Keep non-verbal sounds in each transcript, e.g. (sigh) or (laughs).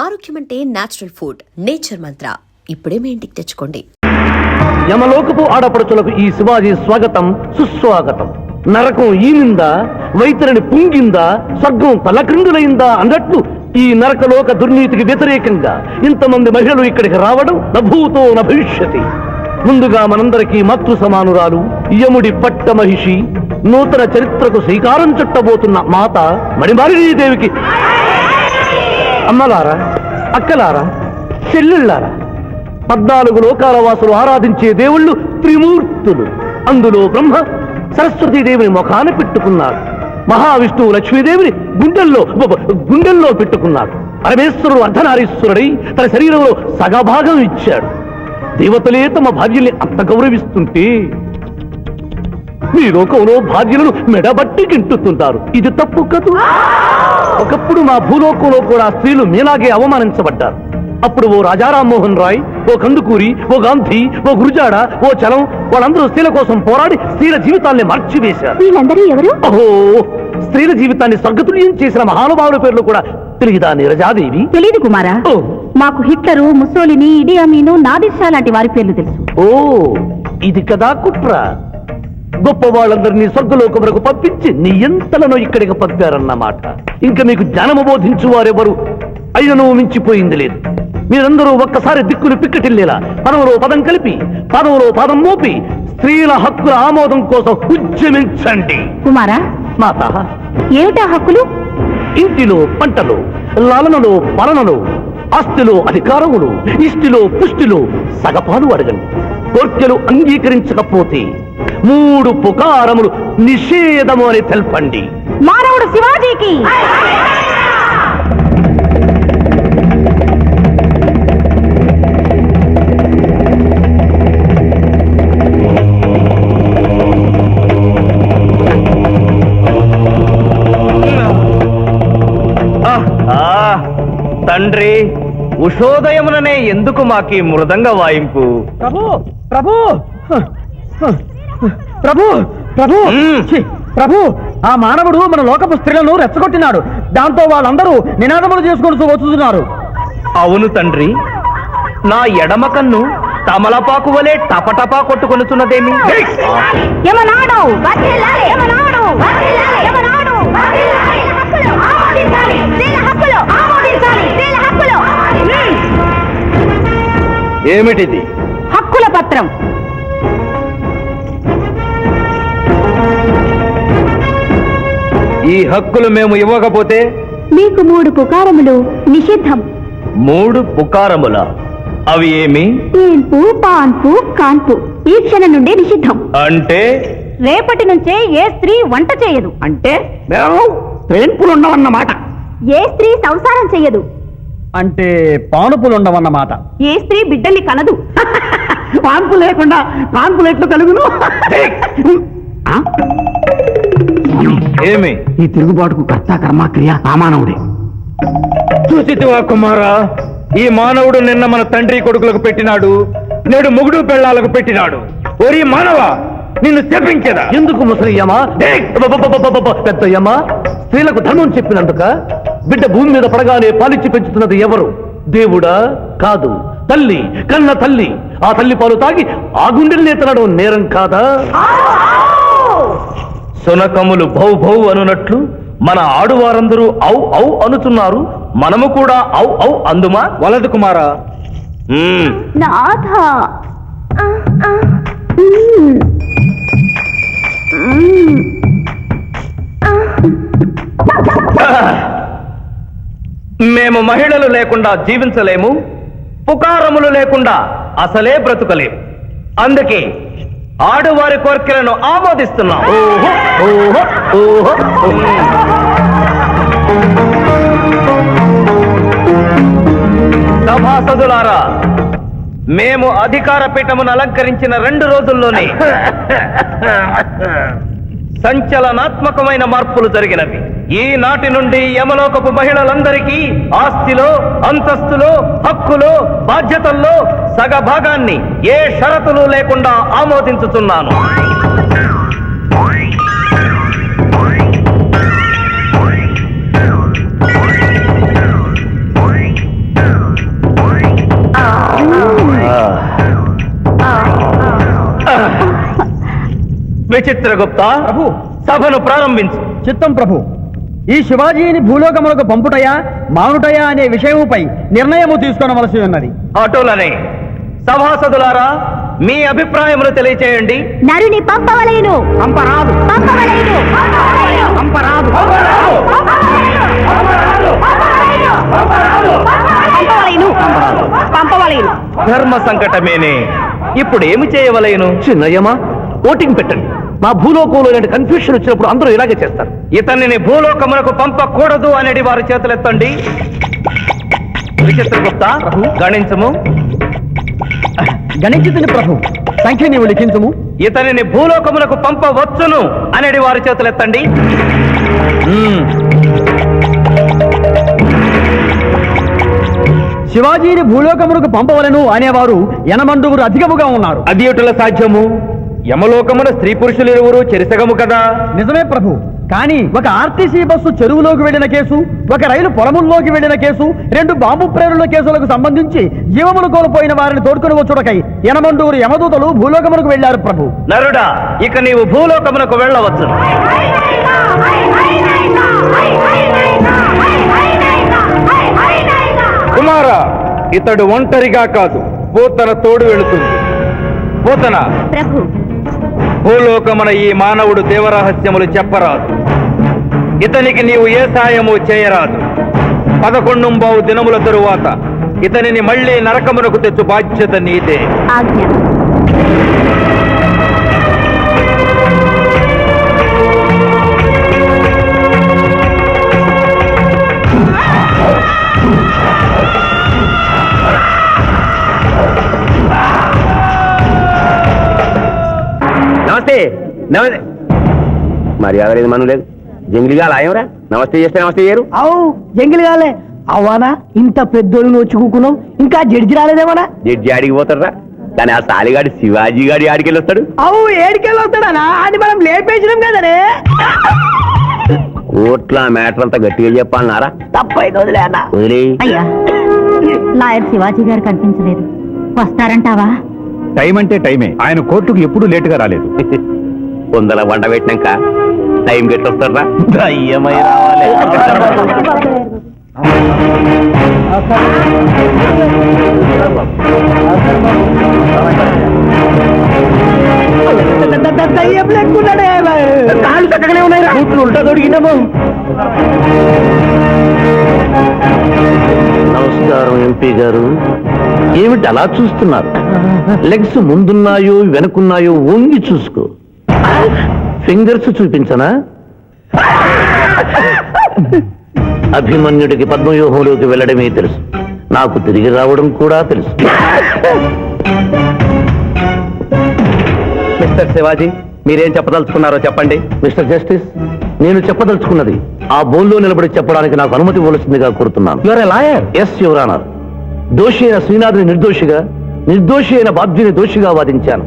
ఆరోగ్యం అంటే natural food nature మంత్ర ఇప్పుడే మీ ఇంటికి తెచ్చుకోండి. యమలోకపు ఆడపడుచులకు ఈ శివాజీ స్వాగతం సుస్వాగతం. నరకం ఈనిందా వైతరిని పుంగిందా స్వర్గం తలక్రిందులైందా అన్నట్లు ఈ నరకలోక దుర్నీతికి వ్యతిరేకంగా ఇంతమంది మహిళలు ఇక్కడికి రావడం నభూతో నభవిష్యతి ముందుగా మనందరికీ మాతృ సమానురాలు యముడి పట్ట మహిషి నూతన చరిత్రకు శ్రీకారం చుట్టబోతున్న మాత మణిమాలినీదేవికి. అమ్మలారా అక్కలారా చెల్లెళ్ళారా పద్నాలుగు లోకాల వాసులు ఆరాధించే దేవుళ్ళు త్రిమూర్తులు. అందులో బ్రహ్మ సరస్వతీదేవిని ముఖాన పెట్టుకున్నాడు. మహావిష్ణువు లక్ష్మీదేవిని గుండెల్లో గుండెల్లో పెట్టుకున్నాడు. పరమేశ్వరుడు అర్ధనారీశ్వరుడై తన శరీరంలో సగభాగం ఇచ్చాడు. దేవతలే తమ భార్యల్ని అంత గౌరవిస్తుంటే మీ లోకంలో భార్యలను మెడబట్టి గింటుతుంటారు. ఇది తప్పు కదా? ఒకప్పుడు మా భూలోకంలో కూడా స్త్రీలు మీలాగే అవమానించబడ్డారు. అప్పుడు ఓ రాజా రామ్మోహన్ రాయ్ ఓ కందుకూరి ఓ గాంధీ ఓ గురుజాడ ఓ చలం వాళ్ళందరూ స్త్రీల కోసం పోరాడి స్త్రీల జీవితాల్ని మార్చివేశారు. వీళ్ళందరూ ఎవరు? ఓహో స్త్రీల జీవితాన్ని స్వర్గతుల్యం చేసిన మహానుభావుల పేర్లు కూడా తెలియదా నీరజాదేవి తెలీదు కుమారా. మాకు Hitler Mussolini Idi Amin Nadir Shah లాంటి వారి పేర్లు తెలుసు. ఓ! ఇది కదా కుట్ర. గొప్ప వాళ్ళందరినీ స్వర్గలోకములకు పంపించి నీ ఎంతలను ఇక్కడికి పంపారన్నమాట. ఇంకా మీకు జ్ఞానము బోధించు వారెవరు? అయినను మించిపోయింది లేదు. మీరందరూ ఒక్కసారి దిక్కులు పిక్కటిల్లేలా. పదవులో పదం కలిపి పదవులో పదం మోపి స్త్రీల హక్కుల ఆమోదం కోసం ఉద్యమించండి. కుమారా మాత ఏమిటా హక్కులు? ఇంటిలో పంటలు లాలనలో పాలనలో ఆస్తిలో అధికారములు ఇష్టిలో పుష్టిలో సగపాలు అడగండి. కోర్కెలు అంగీకరించకపోతే మూడు పుకారములు నిషేధము అని తెల్పండి. మానవుడు శివాజీకి. ఆ తండ్రి ఉషోదయముననే ఎందుకు మాకి మృదంగ వాయింపు? ప్రభు ప్రభు! ప్రభు ప్రభు. ఛీ, ప్రభు ఆ మానవుడు మన లోకపు స్త్రీలను రెచ్చగొట్టినాడు దాంతో వాళ్ళందరూ నినాదములు చేసుకుంటూ వస్తున్నారు అవును తండ్రి నా ఎడమ కన్ను తమలపాకు వలె టపటపా కొట్టుకొనుచున్నదేమి యమనాడు వర్ధిల్లాలి! యమనాడు వర్ధిల్లాలి! యమనాడు వర్ధిల్లాలి! హక్కులు ఆమోదించాలి! స్త్రీల హక్కులు ఆమోదించాలి! స్త్రీల హక్కులు! మ్మ్. ఏమిటిది హక్కుల పత్రం ఈ హక్కులు మేము ఇవ్వకపోతే? మీకు మూడు పుకారములు నిషిద్ధం. మూడు పుకారముల. అవి ఏమి? తేన్పు పాన్పు కాన్పు. ఈ క్షణం నుండి నిషిద్ధం. అంటే? రేపటి నుంచే ఏ స్త్రీ వంట చేయదు. అంటే? ట్రైన్పులు ఉండవన్నమాట ఏ స్త్రీ సంసారం చేయదు. అంటే పానుపులు ఉండవన్నమాట ఏ స్త్రీ బిడ్డల్ని కనదు. పాన్పు లేకుండా పాన్పులు ఎట్లు కలుగును. (laughs) ఆ? ఏమి? ఈ తిరుగుబాటుకు కర్త కర్మ క్రియ సామానవుడే. చూసితివా కుమారా ఈ మానవుడు నిన్న మన తండ్రి కొడుకులకు పెట్టినాడు నేడు మొగుడు పెళ్ళాలకు పెట్టినాడు. ఓరి మానవ నిన్ను శపించదా? ఎందుకు ముసలియమ్మా పెద్దయ్యమ్మా స్త్రీలకు ధర్మం చెప్పినందుక బిడ్డ భూమి మీద పడగానే పాలిచ్చి పెంచుతున్నది ఎవరు? దేవుడా? కాదు. తల్లి కన్న తల్లి. ఆ తల్లి పాలు తాగి ఆ గుండెల్ని తినడం నేరం కాదా? సునకములు భౌ భౌ అనునట్లు మన ఆడువారందరూ ఔ ఔ అనుతున్నారు. మనము కూడా ఔ ఔ అందుమా? వలదు కుమారా. నాథ మేము మహిళలు లేకుండా జీవించలేము. పుకారములు లేకుండా అసలే బ్రతుకలేము. అందుకే ఆడువారి కోరికలను ఆమోదిస్తున్నాం. సభాసదులారా మేము అధికార పీఠమును అలంకరించిన రెండు రోజుల్లోనే (laughs) సంచలనాత్మకమైన మార్పులు జరిగినవి. ఈనాటి నుండి యమలోకపు మహిళలందరికీ ఆస్తిలో అంతస్తులో హక్కులో బాధ్యతల్లో సగభాగాన్ని ఏ షరతులు లేకుండా ఆమోదించుతున్నాను విచిత్రగుప్త ప్రభు. సభను ప్రారంభించు. చిత్తం ప్రభు. ఈ శివాజీని భూలోకములకు పంపుటయా మానుటయా అనే విషయముపై నిర్ణయము తీసుకొనవలసి ఉన్నది. అటులనే సభాసదులారా మీ అభిప్రాయములు తెలియచేయండి. నరుని పంపవలేను. పంపరాదు. పంపవలేను. పంపరాదు. పంపవలేను. పంపవలేను. ధర్మ సంకటమేనే. ఇప్పుడు ఏమి చేయవలేను? చిన్నయ్యమా ఓటింగ్ పెట్టండి. మా భూలోకంలో ఇలాంటి కన్ఫ్యూషన్ వచ్చినప్పుడు అందరూ ఇలాగే చేస్తారు. ఇతన్ని భూలోకమునకు పంపకూడదు అనేది వారి చేతులెత్తండి. విచిత్రగుప్త గణించము. గణించుతుని ప్రభు. సంఖ్య నీవు లిఖించుము ఇతనిని భూలోకమునకు పంపవచ్చును అనేది వారి చేతులెత్తండి. శివాజీని భూలోకమునకు పంపవలను అనేవారు ఎనమండుగురు అధికముగా ఉన్నారు. అది ఎటుల సాధ్యము? యమలోకమున స్త్రీ పురుషులు ఇరువురు చెరిసగము కదా? నిజమే ప్రభు. కానీ ఒక ఆర్టీసీ బస్సు చెరువులోకి వెళ్ళిన కేసు ఒక రైలు పొలముల్లోకి వెళ్ళిన కేసు రెండు బాంబు ప్రేరుల కేసులకు సంబంధించి జీవములు కోల్పోయిన వారిని తోడుకుని వచ్చుటకై ఎనమండూరు యమదూతలు భూలోకమునకు వెళ్ళారు ప్రభు. నరుడా ఇక నీవు భూలోకమునకు వెళ్ళవచ్చు. కుమార ఇతడు ఒంటరిగా కాదు. పూతన తోడు వెళుతుంది. పూతన. ప్రభు భూలోకమున ఈ మానవుడు దేవరహస్యములు చెప్పరాదు. ఇతనికి నీవు ఏ సాయము చేయరాదు. పదకొండుంబావు దినముల తరువాత ఇతనిని మళ్ళీ నరకమునకు తెచ్చు బాధ్యత నీదే. మర్యాద లేదు మనం లేదు. జంగిలిగా లాయంరా నమస్తే చేస్తే నమస్తే చేయరు. అవు జంగిల్ కాలే అవ్వానా? ఇంత పెద్దోళ్ళు వచ్చి కూకున్నావు? ఇంకా జడ్జి రాలేదేమన్నా జడ్జి ఆడికి పోతారా కానీ ఆ సాలిగాడి శివాజీ గాడి ఆడికి వెళ్ళి వస్తాడు. అవు ఏడికెళ్ళి వస్తాడనా? అది మనం లేపేసినాం కదనే? కోట్ల మ్యాటర్ అంతా గట్టిగా చెప్పాలన్నారా? తప్పైంది వదిలే అన్న వదిలే. అయ్యా లాయర్ శివాజీ గారు కనిపించలేదు. వస్తారంటావా? టైం అంటే టైమే. ఆయన కోర్టుకు ఎప్పుడు లేటుగా రాలేదు. (laughs) వందల వంట పెట్టినాక టైం గట్టి వస్తారా దయ్యమై రావాలి దయ్యం కాళ్ళు చక్కగానే ఉన్నాయి దొరికినాము నమస్కారం ఎంపీ గారు. ఏమిటి అలా చూస్తున్నారు? లెగ్స్ ముందున్నాయో వెనుకున్నాయో వంగి చూసుకో. ఫింగర్స్ చూపించనా? అభిమన్యుడికి పద్మవ్యూహంలోకి వెళ్ళడమే తెలుసు. నాకు తిరిగి రావడం కూడా తెలుసు. మిస్టర్ శివాజీ మీరేం చెప్పదలుచుకున్నారో చెప్పండి. మిస్టర్ జస్టిస్ నేను చెప్పదలుచుకున్నది ఆ బోన్లో నిలబడి చెప్పడానికి నాకు అనుమతి ఇవ్వవలసిందిగా కోరుతున్నాను. Your lawyer yes your honour దోషి అయిన శ్రీనాథుని నిర్దోషిగా నిర్దోషి అయిన బాబ్జీని దోషిగా వాదించాను.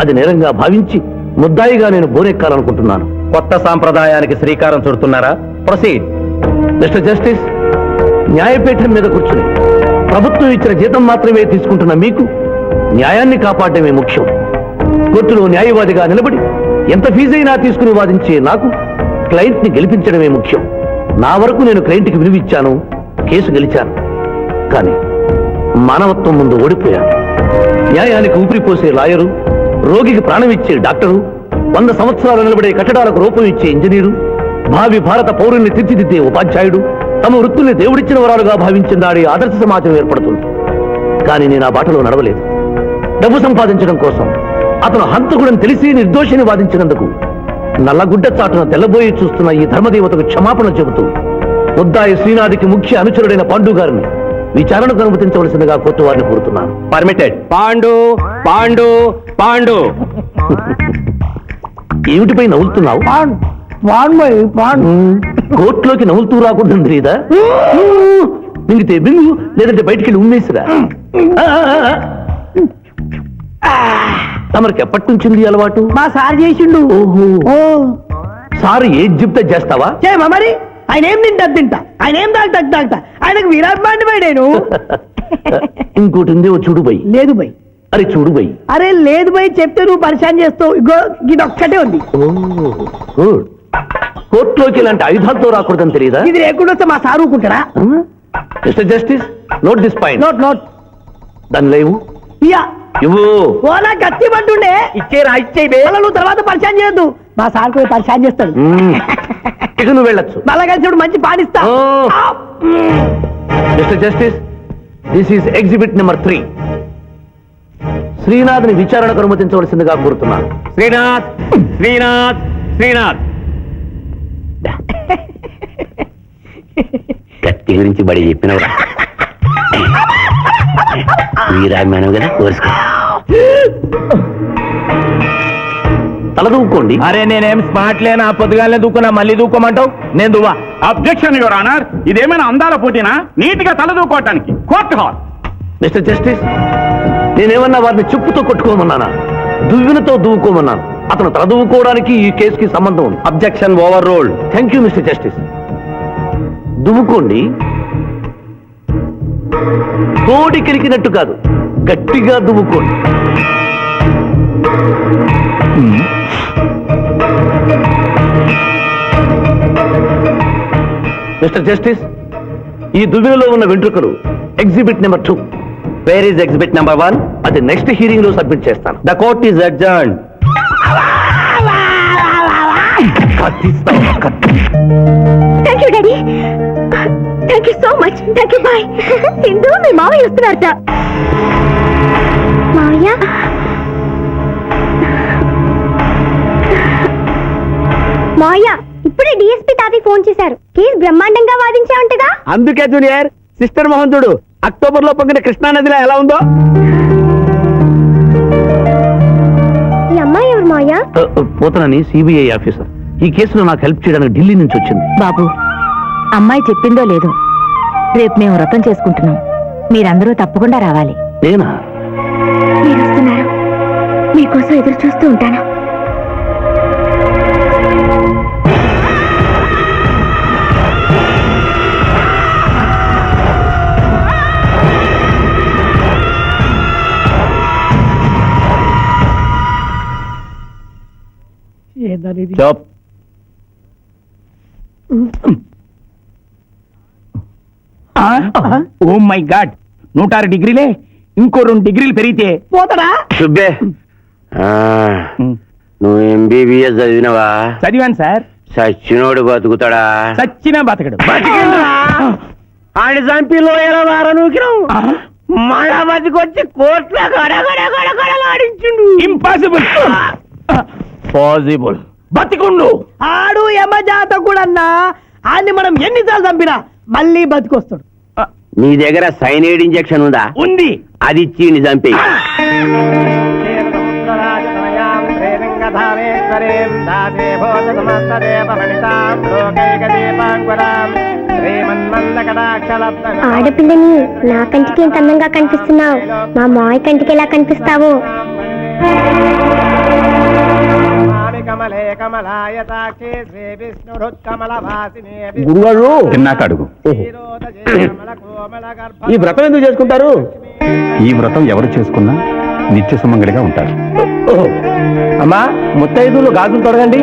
అది నేరంగా భావించి ముద్దాయిగా నేను బోనెక్కాలనుకుంటున్నాను. కొత్త సాంప్రదాయానికి శ్రీకారం చుడుతున్నారా? ప్రొసీడ్. మిస్టర్ జస్టిస్ న్యాయపీఠం మీద కూర్చుని ప్రభుత్వం ఇచ్చిన జీతం మాత్రమే తీసుకుంటున్న మీకు న్యాయాన్ని కాపాడమే ముఖ్యం. కోర్టులో న్యాయవాదిగా నిలబడి ఎంత ఫీజైనా తీసుకుని వాదించే నాకు క్లయింట్ని గెలిపించడమే ముఖ్యం. నా వరకు నేను క్లయింట్కి విలువిచ్చాను కేసు గెలిచాను. కానీ మానవత్వం ముందు ఓడిపోయాను. న్యాయానికి ఊపిరిపోసే లాయరు రోగికి ప్రాణం ఇచ్చే డాక్టరు వంద సంవత్సరాలు నిలబడే కట్టడాలకు రూపం ఇచ్చే ఇంజనీరు భావి భారత పౌరుల్ని తీర్చిదిద్దే ఉపాధ్యాయుడు తమ వృత్తుల్ని దేవుడిచ్చిన వరాలుగా భావించిన దాడి ఆదర్శ సమాజం ఏర్పడుతుంది. కానీ నేను ఆ బాటలో నడవలేదు. డబ్బు సంపాదించడం కోసం అతను హంతకుడని తెలిసి నిర్దోషిని వాదించినందుకు నల్లగుడ్డ చాటున తెల్లబోయి చూస్తున్న ఈ ధర్మదేవతకు క్షమాపణ చెబుతూ ముద్దాయి శ్రీనాథికి ముఖ్య అనుచరుడైన పాండు గారిని విచారణకు అనుమతించవలసిందిగా కోర్టు వారిని కోరుతున్నాను. పర్మిటెడ్ పాండు పాండు పాండు. ఏమిటిపై నవ్వులుతున్నావు. కోర్టులోకి నవ్వులుతూ రాకుండా తెలీదా మింగితే బింగు లేదంటే బయటికి వెళ్ళి ఉమ్మేసిరా. తమరికి ఎప్పటి నుంచి ఉంది ఈ అలవాటు? మా సార్ చేసిండు. ఓహో. సార్ ఏది చెప్తే చేస్తావా? చేయమా మరి. ఆయన ఏం తింటా తింటా. ఆయన ఏం తాగుతా తాగుతా. ఆయనకు విరాట్ బాండి పోయి నేను. ఇంకోటి ఉంది ఓ చూడు పోయి. లేదు బై అరే చూడు బై అరే లేదు పోయి చెప్తే నువ్వు పరిశాన్ చేస్తావు. ఇగో ఇది ఒక్కటే ఉంది. గుడ్. కోర్టులోకి ఇలాంటి ఆయుధాలతో రాకూడదని తెలియదా? ఇది లేకుండా వస్తే మా సార్ ఊరుకుంటారా? Mister justice note this point. Note note. దాని లేవు ఇయ్యా. ఇవ్వు. ఓనా కత్తి పట్టుండే ఇచ్చేరా ఇచ్చే నువ్వు తర్వాత పరిశాన్ చేయొద్దు. మా సార్ పోయి పరిశాన్ చేస్తాడు. ఇక నువ్వు వెళ్ళొచ్చు. మళ్ళా కలిసి మంచి పాడిస్తా. Mister justice this is exhibit number three శ్రీనాథ్ని విచారణకు అనుమతించవలసిందిగా కోరుతున్నాను శ్రీనాథ్ శ్రీనాథ్ శ్రీనాథ్. కత్తి గురించి బడి చెప్పినవరా? (laughs) వీరాభిమానం కదా కోరుసుకో (laughs) తలదూక్కోండి అరే నేనేం స్మార్ట్ లేనా పొద్దుగానే దూకున్నా మళ్ళీ దూకోమంటావు నేను దువ్వా. అబ్జెక్షన్ యువర్ ఆనర్ ఇదేమైనా అందాల పోటీనా? నీట్గా తలదూకోవటానికి. కోర్టు హాల్ మిస్టర్ జస్టిస్ నేనేమన్నా వారిని చెప్పుతో కొట్టుకోమన్నానా? దువ్వినతో దువ్వుకోమన్నాను అతను తల దువ్వుకోవడానికి ఈ కేసుకి సంబంధం ఉంది. Objection overruled thank you mister justice దువ్వుకోండి. తోడి కెలికినట్టు కాదు గట్టిగా దువ్వుకోండి. మిస్టర్ జస్టిస్ ఈ దువ్వెనలో ఉన్న వెంట్రుకలు exhibit number two where is exhibit number one అది నెక్స్ట్ హీరింగ్లో సబ్మిట్ చేస్తాను. The court is adjourn thank you daddy thank you so much thank you bye Sindhu మీ మావయ్య వస్తున్నారట. మావయ్య? మావయ్య ఇప్పుడే డిఎస్పీ తాతయ్య ఫోన్ చేశారు. కేసు బ్రహ్మాండంగా వాదించావంటగా? అందుకే జూనియర్ సిస్టర్ మోహన్ చూడు అక్టోబర్లో పొంగిన కృష్ణా నదిలో ఎలా ఉందో? ఈ అమ్మాయి ఎవరు మావయ్య పోతనని సిబిఐ ఆఫీసర్. ఈ కేసులో నాకు హెల్ప్ చేయడానికి ఢిల్లీ నుంచి వచ్చింది. బాబు అమ్మాయి చెప్పిందో లేదో రేపు మేము వ్రతం చేసుకుంటున్నాం. మీరందరూ తప్పకుండా రావాలి. నేనా? మీరు వస్తున్నారు మీకోసం ఎదురు చూస్తూ ఉంటాను. చాప్ ఓ మై గాడ్ నూట ఆరు డిగ్రీలే. ఇంకో రెండు డిగ్రీలు పెరిగితే. పోతాడా? సుబ్బే. ఆ, నువ్వు ఎంబీబీఎస్ చదివినవా? చదివాను సార్. సచ్చినోడు బతుకుతాడా? చచ్చినా బతకడు. ఆడి చంపిలో ఎలా వారనూకినావు మళ్ళా బతికొచ్చి కోట్ల గడగడగడగడలాడించుండు. Impossible possible బతికుండు. ఆడు యమజాత కూడా అన్నా ఆన్ని మనం ఎన్నిసార్లు చంపినా మళ్ళీ బతికొస్తాడు. నీ దగ్గర సైనైడ్ ఇంజెక్షన్ ఉందా? ఉంది. అది ఇచ్చి చంపి ఆడపిల్లని నా కంటికి ఎంత అందంగా కనిపిస్తున్నావు. మా మాయ కంటికి ఎలా కనిపిస్తావు? గురుగారు తిన్నాక అడుగు. ఈ వ్రతం ఎందుకు చేసుకుంటారు? ఈ వ్రతం ఎవరు చేసుకున్నా నిత్య సుమంగళిగా ఉంటారు. అమ్మా ముత్తైదులు గాజులు తొడగండి.